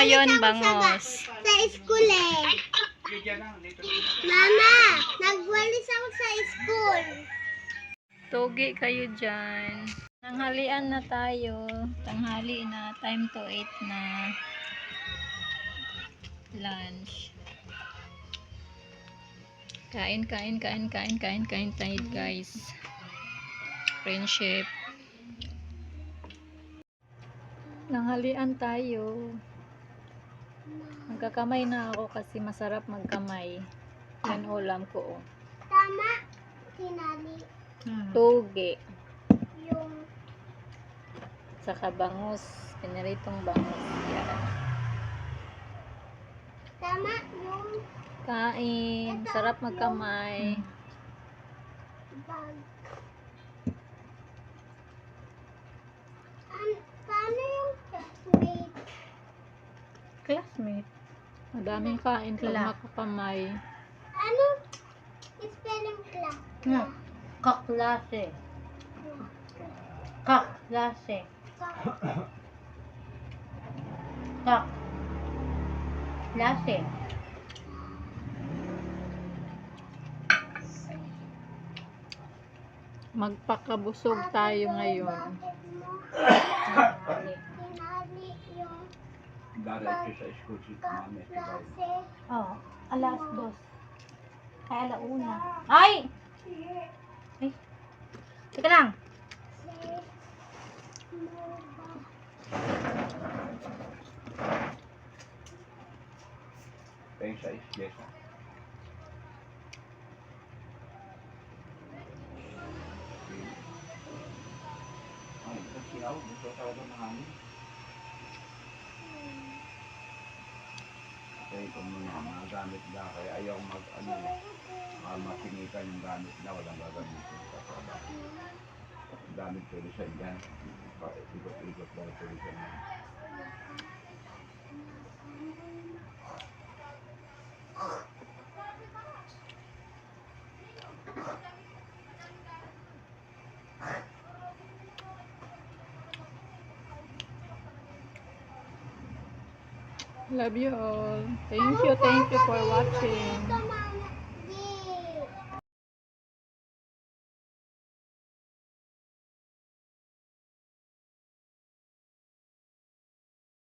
ngayon, bangos. Sa, sa school eh. Mama, nagwalis ako sa school. Togi kayo dyan. Tanghalian na tayo. Tanghali na. Time to eat na. Lunch. Kain, kain, kain, kain, kain, kain tayo guys. Friendship. Nanghalian tayo. Magkakamay na ako kasi masarap magkamay. Yan ulam ko. oh. Tama, tinali Toge. yung Saka bangus. Pinaritong bangus. Yan. tama yung Kain. Sarap magkamay. bag. Madaming kain pag Kla. makakamay. Ano? Spelling class. Nga. Kaklase. Kaklase. Kak. Klase. Magpakabusog tayo ngayon. Diretso sa school si mami. si Paul. klase. Oh, alas dos. Ay, alauna. Ay! Ay. Teka lang. Kaya sa iskesa. Ay, kasi ako gusto talaga ng hangin. Ito muna, mga gamit na, kaya ayaw mag, ano, uh, mapinikan yung gamit na, walang gagamitin sa trabaho. Gamit pwede sa iyan. Ikot-ikot Love you all. Thank you, thank you for watching.